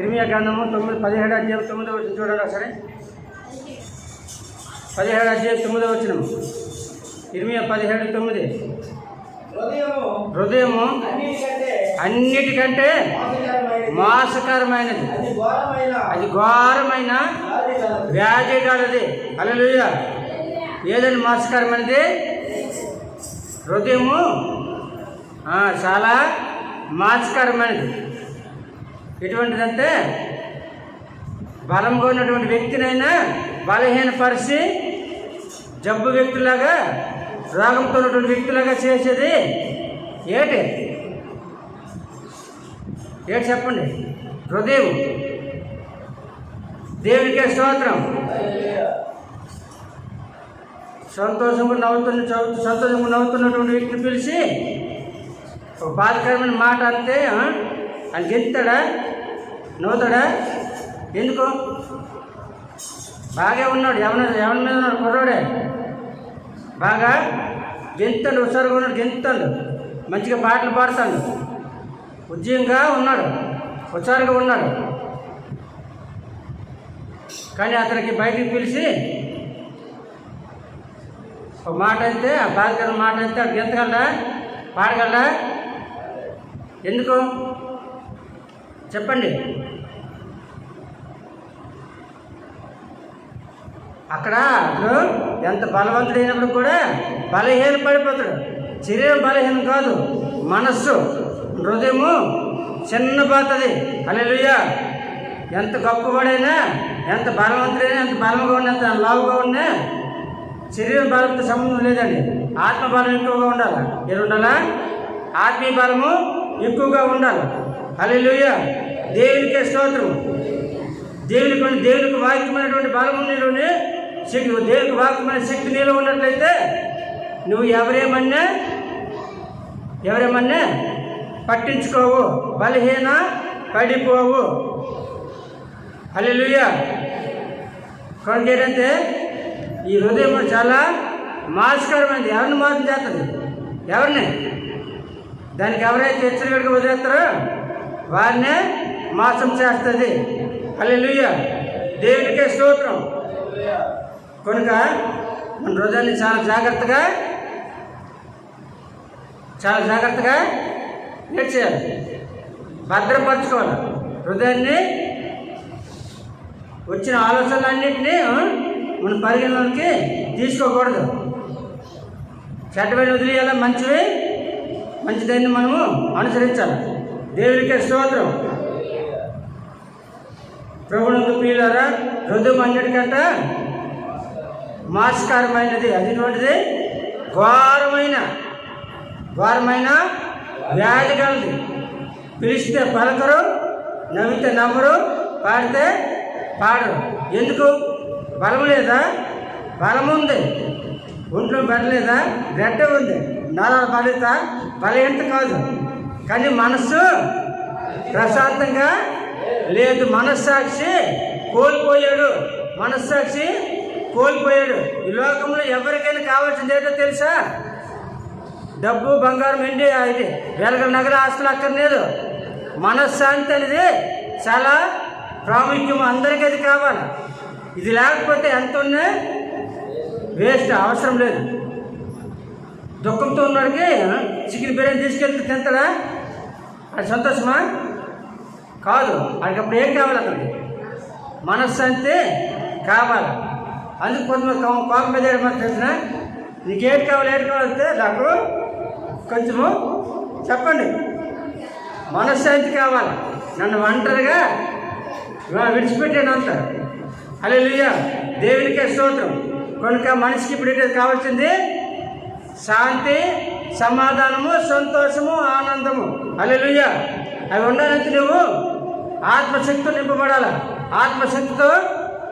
ఇరిమియా గ్రంథము తొమ్మిది పదిహేడు అధ్యాయం తొమ్మిదో వచ్చిన చూడండి ఒకసారి. పదిహేడు అధ్యాయం తొమ్మిదో వచ్చిన ఇరిమియా పదిహేడు తొమ్మిది. హృదయము అన్నిటికంటే మోసకరమైనది. అది ఘోరమైన వ్యాధి గలది అలలుయ ఏదండి మోసకరమైనది? హృదయము చాలా మోసకరమైనది. ఎటువంటిదంటే బలంగా ఉన్నటువంటి వ్యక్తినైనా బలహీనపరిచి జబ్బు వ్యక్తులాగా రోగంతో ఉన్నటువంటి వ్యక్తులాగా చేసేది ఏటి? ఏటి చెప్పండి? హృదయం. దేవునికే స్తోత్రం. సంతోషంగా నవ్వుతున్న చదువు- సంతోషంగా నవ్వుతున్నటువంటి వ్యక్తిని పిలిచి ఒక బాధకరమైన మాట అంటే ఆయన గెంతాడా నవ్వుతాడా? ఎందుకు? బాగా ఉన్నాడు. ఎవరి ఎవరి మీద ఉన్నాడు కుర్రాడే? బాగా? గెంతాడు హుషారుగా ఉన్నాడు గెంతాడు మంచిగా పాటలు పాడతాడు. ఉద్యోగంగా ఉన్నాడు. హుషారుగా ఉన్నాడు. కానీ అతనికి బయటికి పిలిచి ఒక మాట అయితే ఆ బాధకరమైన మాట అయితే అక్కడ గెంతగలరా పాడగలరా ఎందుకు? చెప్పండి. అక్కడ అతను ఎంత బలవంతుడైనప్పుడు కూడా బలహీన పడిపోతాడు. శరీరం బలహీనం కాదు మనస్సు హృదయము చిన్నపోతుంది. అలెలుయ్య ఎంత గొప్పవాడైనా ఎంత బలవంతుడైనా ఎంత బలంగా ఉన్నా ఎంత లావుగా ఉన్నా శరీరం బలంతో సంబంధం లేదండి. ఆత్మ బలం ఎక్కువగా ఉండాలి. మీరు ఉండాలా? ఆత్మీయ బలము ఎక్కువగా ఉండాలి. అలెలుయ్య దేవునికే స్తోత్రం. దేవునికి దేవునికి వాక్యమైనటువంటి బలము నీలోనే శక్తి దేవునికి వాక్యమైన శక్తి నీలో ఉన్నట్లయితే నువ్వు ఎవరేమన్నా ఎవరేమన్నా పట్టించుకోవు బలహీన పడిపోవు. అల్లెలుయ్య కనుక ఏంటంటే ఈ హృదయం చాలా మాస్కరమైనది ఎవరిని మోసం చేస్తుంది? ఎవరిని? దానికి ఎవరైతే హెచ్చరికడికి వదిలేస్తారో వారినే మోసం చేస్తుంది. అల్లెలుయ్య దేవునికే స్తోత్రం. కనుక మన హృదయాన్ని చాలా జాగ్రత్తగా చాలా జాగ్రత్తగా నేర్చేయాలి. భద్రపరచుకోవాలి. హృదయాన్ని వచ్చిన ఆలోచనలన్నింటినీ మన పరిగణలోకి తీసుకోకూడదు. చెడ్డమైన వదిలేయాలి? మంచివి. మంచిదాన్ని మనము అనుసరించాలి. దేవునికే స్తోత్రం. ప్రభునందు ప్రియులారా? హృదయం అన్నిటికంట మాస్కారమైనది. అదిటువంటిది ఘోరమైన ఘోరమైన వ్యాధి కలది. పిలిస్తే పలకరు నవ్వితే నవ్వరు పాడితే పాడరు. ఎందుకు? బలం లేదా? బలం ఉంది. ఒంట్లో బెడలేదా గడ్డ ఉంది. నరాల బలిత బలహీనత కాదు. కానీ మనస్సు ప్రశాంతంగా లేదు. మనస్సాక్షి కోల్పోయాడు. మనస్సాక్షి కోల్పోయాడు. ఈ లోకంలో ఎవరికైనా కావాల్సింది ఏంటో తెలుసా? డబ్బు బంగారం ఎండి ఇది వెలగల నగర ఆస్తులు అక్కర్లేదు. మనశ్శాంతి అనేది చాలా ప్రాముఖ్యం. అందరికీ అది కావాలి. ఇది లేకపోతే ఎంత ఉన్నా వేస్ట్ అవసరం లేదు. దుఃఖంతో ఉన్నవాడికి చికెన్ బిర్యానీ తీసుకెళ్తే తింటాడా? అది సంతోషమా? కాదు వాడికి అప్పుడు ఏం కావాలి అతనికి? మనశ్శాంతి కావాలి. అందుకు కొంతమంది కోపం మీద ఏమని తెలిసిన నీకు ఏది కావాలి ఏది కావాలంటే నాకు కొంచెము చెప్పండి. మనశ్శాంతి కావాలి. నన్ను ఒంటరిగా విడిచిపెట్టాను అంత అలే దేవునికే స్తోత్రం. కనుక మనిషికి ఇప్పుడు ఏంటి కావాల్సింది శాంతి సమాధానము సంతోషము ఆనందము. అలెలుయ్య అవి ఉండాలంటే నువ్వు ఆత్మశక్తితో నింపబడాల? ఆత్మశక్తితో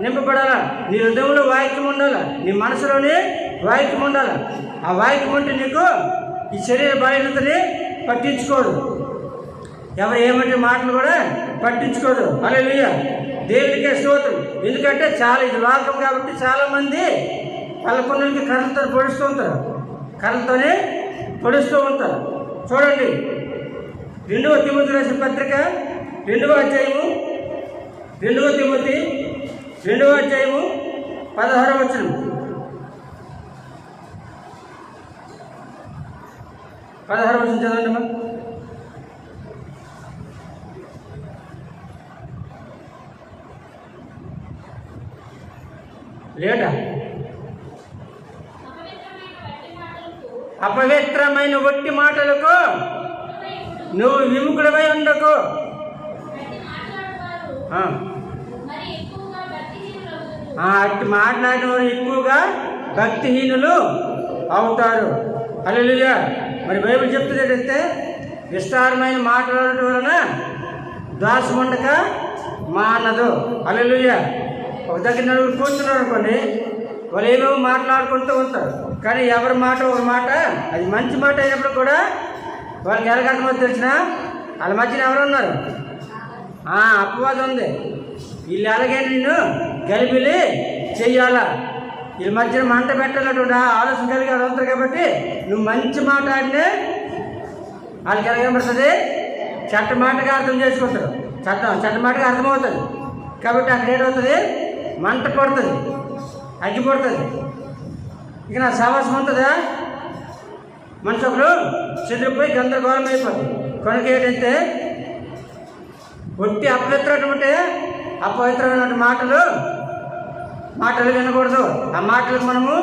నింపబడాల? నీ హృదయంలో వాక్యం ఉండాలా? నీ మనసులోని వాక్యం ఉండాలా? ఆ వాక్యం ఉంటే నీకు ఈ శరీర బాధ్యతని పట్టించుకోదు ఎవరు ఏమంటే మాటలు కూడా పట్టించుకోదు అలే దేవునికే స్తోత్రం. ఎందుకంటే చాలా ఇది లోకం కాబట్టి చాలామంది వాళ్ళ పనులకి కర్రలతో పొడుస్తూ ఉంటారు. కర్రలతోనే పొడుస్తూ ఉంటారు. చూడండి. రెండవ తిమ్మతి రాసిన పత్రిక రెండవ అధ్యాయము రెండవ తిమ్మతి రెండవ అధ్యాయము పదహారవ వచనం. పదహారు వచనం చదవండి అమ్మా. లేటా? అపవిత్రమైన ఒట్టి మాటలకు నువ్వు విముకుడమై ఉండకు. ఆ. అట్టి మాట్లాడిన వారు ఎక్కువగా భక్తిహీనులు అవుతారు. అల్లెలుయ్య మరి బైబిల్ చెప్తుంది ఏంటంటే విస్తారమైన మాట్లాడటం వలన దాసం ఉండక మానదు. అల్లెలుయ్య ఒక దగ్గర నలుగురు కూర్చున్నారు అనుకోండి వాళ్ళు ఏమేమో మాట్లాడుకుంటూ ఉంటారు. కానీ ఎవరి మాట ఒక మాట? అది మంచి మాట అయినప్పుడు కూడా వాళ్ళకి ఎలాగర్థమో తెలిసిన వాళ్ళ మధ్యన ఎవరు ఉన్నారు. అపవాదం ఉంది. వీళ్ళు ఎలాగే నిన్ను గలిపిలి చెయ్యాలా వీళ్ళ మధ్యన మంట పెట్టాలటువంటి ఆలోచన కలిగి వాళ్ళు కాబట్టి నువ్వు మంచి మాట ఆడితే వాళ్ళకి ఎలా కనబడుతుంది? చెట్ట మాటగా అర్థం చేసుకుంటారు. చట్టం చెట్ట మాటగా అర్థమవుతుంది. కాబట్టి అక్కడ ఏమవుతుంది మంట పడుతుంది. అగ్గి పడుతుంది. ఇక నా సావాసం ఉంటుందా? మనిషి ఒకరు చెదిరిపోయి గందరగోళం అయిపోతుంది కనుక ఏంటంటే ఒట్టి అపవిత్రమైనటువంటి అపవిత్రమైనటువంటి మాటలు మాటలు వినకూడదు. ఆ మాటలకు మనము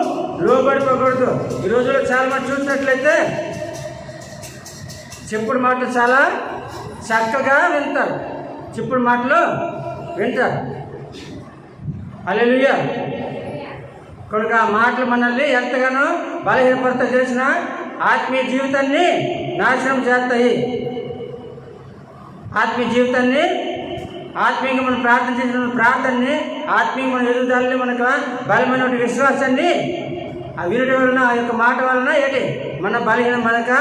లోపడిపోకూడదు ఈ రోజుల్లో చాలా మంది చూసినట్లయితే చెప్పుడు మాటలు చాలా చక్కగా వింటారు. చెప్పుడు మాటలు వింటారు. అలెలుయ్య కనుక ఆ మాటలు మనల్ని ఎంతగానో బలహీనపరత చేసిన ఆత్మీయ జీవితాన్ని నాశనం చేస్తాయి. ఆత్మీయ జీవితాన్ని ఆత్మీయంగా మనం ప్రార్థన చేసిన ప్రార్థనని ఆత్మీయంగా మన ఎదుగుదలని మనకు బలమైన విశ్వాసాన్ని ఆ వినడం వలన ఆ యొక్క మాట వలన ఏంటి? మన బలహీన మనక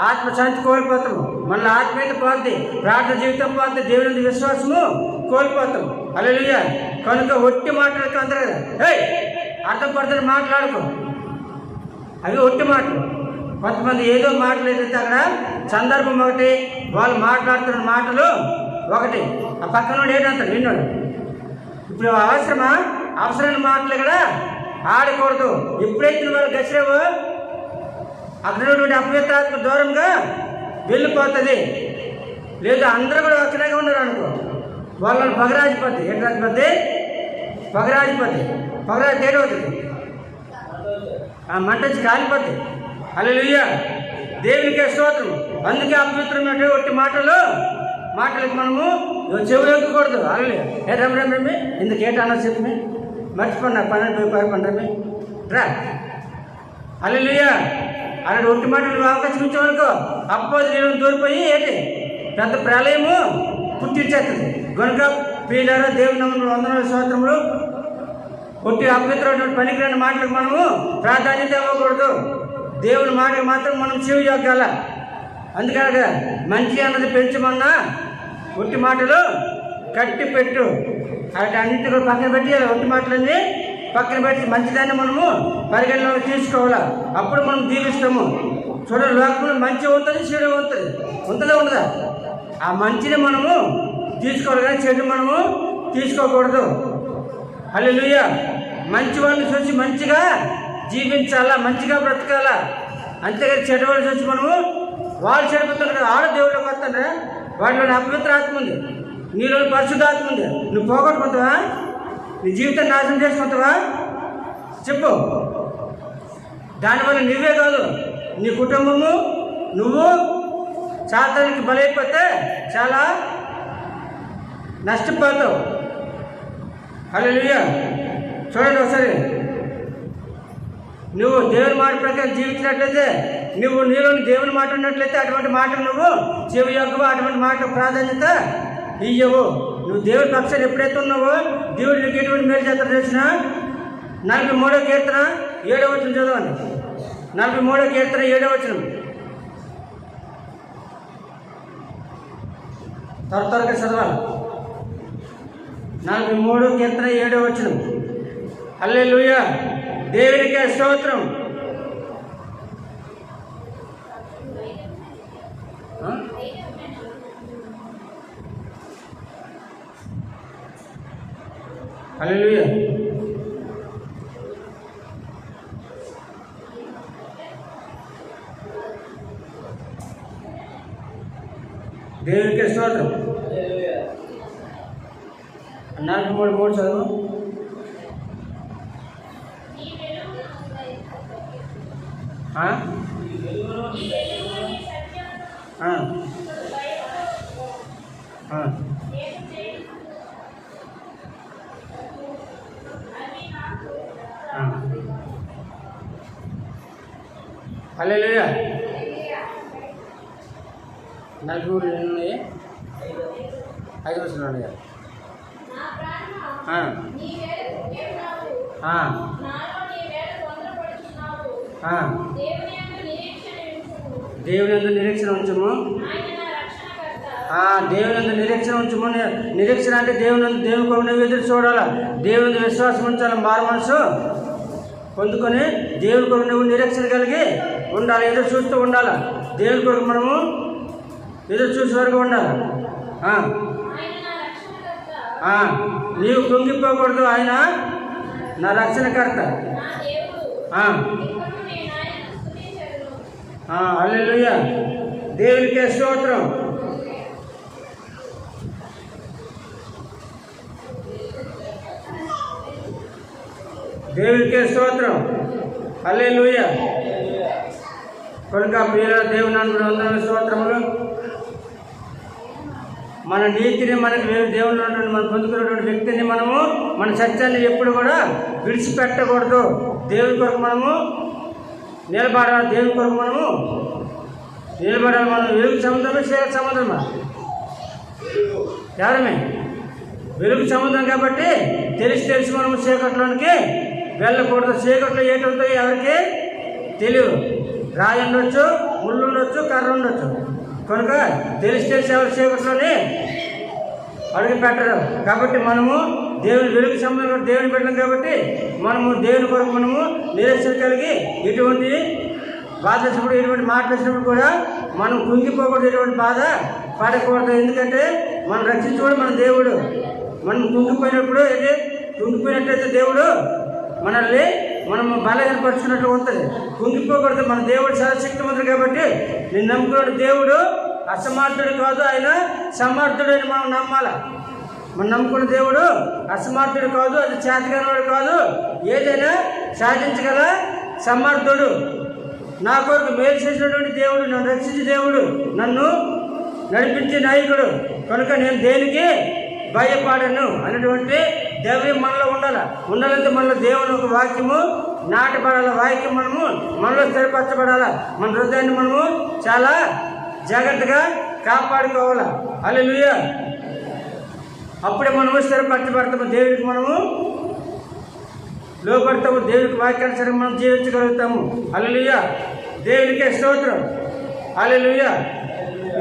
ఆత్మశాంతి కోల్పోతాము మన ఆత్మీయత పోద్ది ప్రార్థన జీవితం పోద్ది దేవుని విశ్వాసము కోల్పోతాం. అలా కనుక ఒట్టి మాట్లాడుతూ అందరూ ఏయ్! అర్థం పడుతుంది మాట్లాడుకో. అవి ఒట్టి మాటలు. కొంతమంది ఏదో మాటలు ఏదైతే అక్కడ సందర్భం ఒకటి వాళ్ళు మాట్లాడుతున్న మాటలు ఒకటి. ఆ పక్కన ఏంటంటారు విన్నాడు. ఇప్పుడు అవసరమా? అవసరమైన మాటలు కూడా ఆడకూడదు. ఎప్పుడైతే వాళ్ళు గసిరేవో అక్కడ ఉన్నటువంటి అపవిత్రాత్మ దూరంగా వెళ్ళిపోతుంది. లేదు అందరూ కూడా ఒక్కలాగా ఉన్నారు అనుకో. వాళ్ళని పగరాజిపోద్ది. ఏంటి రాజిపోద్ది? పగరాజిపోద్ది పగరాజి తేడవుతుంది. ఆ మంట వచ్చి కాలిపోద్ది. అల్లెలుయ్య దేవునికే స్తోత్రం. అందుకే అపవిత్రమైన ఒట్టి మాటలు మాటలకు మనము చెవులు ఎక్కకూడదు అల్లెలు ఏ రమ్మ రమ్ రమ్మి. ఇందుకు ఏంటన్నా చెప్పి మర్చిపోయిన పన్నెండు పోయి పది పండ్రమ్మి రా. అల్లెలుయ్య అలాంటి ఒట్టి మాటలు నువ్వు అవకాశం ఇచ్చావనుకో అప్పది నేను దూరిపోయి ఏంటి? పెద్ద ప్రళయము పుట్టించేస్తుంది. గనుక పీడారా దేవుని నమ్మకం స్తోత్రములు. కొట్టి అపవిత్రమైన పనికిరాని మాటలకు మనము ప్రాధాన్యత ఇవ్వకూడదు. దేవుని మాటకు మాత్రం మనం చెవి యొక్కాల అందుకనగా మంచి అన్నది పెంచమన్నా ఒట్టి మాటలు కట్టి పెట్టు. అటు అన్నింటి కూడా పక్కన పెట్టి ఒట్టి మాటలన్నీ పక్కన పెట్టి మంచిదాన్ని మనము పరిగణలోకి తీసుకోవాలా. అప్పుడు మనం దీవిస్తాము చూడండి లోకంలో మంచి ఉంటుంది చెడు ఉంటుంది. ఉంటుందా ఉండదా? ఆ మంచిని మనము తీసుకోవాలి కానీ చెడు మనము తీసుకోకూడదు. హల్లెలూయా. మంచి వాళ్ళని చూసి మంచిగా జీవించాలా మంచిగా బ్రతకాలా? అంతేగాని చెడ్డ వాళ్ళు చూసి మనము వాళ్ళు చెడిపోతున్నారు కదా ఆడ దేవుళ్ళకి వస్తారా వాటిలో అపవిత్ర ఆత్మ ఉంది. నీలో పరిశుద్ధాత్మ ఉంది. నువ్వు పోగొట్టుకుంటావా? నీ జీవితాన్ని నాశనం చేసుకుంటావా? చెప్పు. దానివల్ల నువ్వే కాదు నీ కుటుంబము నువ్వు శాతానికి బలైపోతే చాలా నష్టపోతావు. హల్లెలూయా. చూడండి ఒకసారి. నువ్వు దేవుని మాట ప్రకారం జీవించినట్లయితే నువ్వు నీలోని దేవుని మాట ఉన్నట్లయితే అటువంటి మాట నువ్వు చెవి యొక్క అటువంటి మాట ప్రాధాన్యత ఇయ్యవు. నువ్వు దేవుని పక్షాన్ని ఎప్పుడైతే ఉన్నావో దేవుడు నీకు ఎటువంటి మేలు చేత చేసిన నలభై మూడో కీర్తన ఏడవ వచ్చిన చదవండి. నలభై మూడో కీర్తన ఏడవ వచ్చిన త్వర త్వరగా చదవాలి. నలభై మూడు కీర్తన ఏడో వచ్చిన అల్లే దేవునికే స్తోత్రం. ఆ? హల్లెలూయా. దేవునికి స్తోత్రం. నలభై మూడు మూడు చదువు. ఆ? లేదా నలుగురు ఎన్ని ఉన్నాయి ఐదు వచ్చిన ఉన్నాయి దేవుని యందు నిరీక్షణ ఉంచము. దేవుని యందు నిరీక్షణ ఉంచము. నిరీక్షణ అంటే దేవుని దేవుని కొరకు నువ్వు ఎదురు చూడాలి? దేవుని విశ్వాసం ఉంచాలి? మారు మనసు పొందుకొని దేవుని కొరకు నువ్వు నిరీక్షణ కలిగి ఉండాలి? ఎదురు చూస్తూ ఉండాలి? దేవుని కొరకు మనము ఎదురు చూసే వరకు ఉండాలి? నీవు కుంగిపోకూడదు. ఆయన నా రక్షణకర్త. ఆ. ఆ, హల్లెలూయా. దేవునికే స్తోత్రం. దేవునికే స్తోత్రం. హల్లెలూయా. కనుక ప్రియుల దేవుని అందరూ స్తోత్రములు. మన నీతిని మనకి వేరు దేవుని ఉన్నటువంటి మనం పొందుకున్నటువంటి వ్యక్తిని మనము మన సత్యాన్ని ఎప్పుడు కూడా విడిచిపెట్టకూడదు. దేవుని కొరకు మనము నిలబడాలి దేవుని కొరకు మనము నిలబడాలి మనం వెలుగు సముద్రమే చీకటి సముద్రమా? ఎవరమే వెలుగు సముద్రం కాబట్టి తెలిసి తెలిసి మనము చీకట్లోనికి వెళ్ళకూడదు. చీకట్లో ఏంటుంటాయి ఎవరికి తెలియదు. రాయి ఉండొచ్చు ముళ్ళు ఉండొచ్చు కర్ర ఉండొచ్చు. కనుక తెలిసి తెలిసి ఎవరు చీకట్లోనే అడుగు పెట్టరు. కాబట్టి మనము దేవుని వెలుగు సంబంధం దేవుని పెట్టడం కాబట్టి మనము దేవుని కొరకు మనము నిరీక్షణ కలిగి ఇటువంటి బాధ వచ్చినప్పుడు ఎటువంటి మాటలు వచ్చినప్పుడు కూడా మనం కుంగిపోకూడదు ఎటువంటి బాధ పడకూడదు. ఎందుకంటే మనం రక్షించుకోడు మన దేవుడు. మనం కుంగిపోయినప్పుడు ఏంటి కుంగిపోయినట్లయితే దేవుడు మనల్ని మనము బలహీనపరుచుకున్నట్లు ఉంటుంది. కుంగిపోకూడదు. మన దేవుడు సర్వశక్తిమంతుడు కాబట్టి నేను నమ్ముకున్న దేవుడు. అసమర్థుడు కాదు ఆయన సమర్థుడని మనం నమ్మాలి? మనం నమ్ముకున్న దేవుడు అసమర్థుడు కాదు అది చేతగానవాడు కాదు. ఏదైనా సాధించగల సమర్థుడు. నా కొరకు మేలు చేసినటువంటి దేవుడు నన్ను రక్షించే దేవుడు నన్ను నడిపించే నాయకుడు. కనుక నేను దేనికి భయపడను అనేటువంటి దైవం మనలో ఉండాలి? ఉండాలంటే మనలో దేవుని ఒక వాక్యము నాటపడాలి వాక్యం మనము మనలో స్థిరపరచబడాలి? మన హృదయాన్ని మనము చాలా జాగ్రత్తగా కాపాడుకోవాలి? అల్లెలుయ అప్పుడే మనము స్థిరపరచబడతాము దేవుడికి మనము లోపడతాము దేవుడికి వాక్యానుసారం మనం జీవించగలుగుతాము. అల్లెలుయ దేవునికే స్తోత్రం. అల్లెలుయ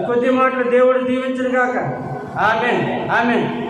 కొద్ది మాటలు దేవుడు దీవించును కాక ఆమెన్. ఆమెన్.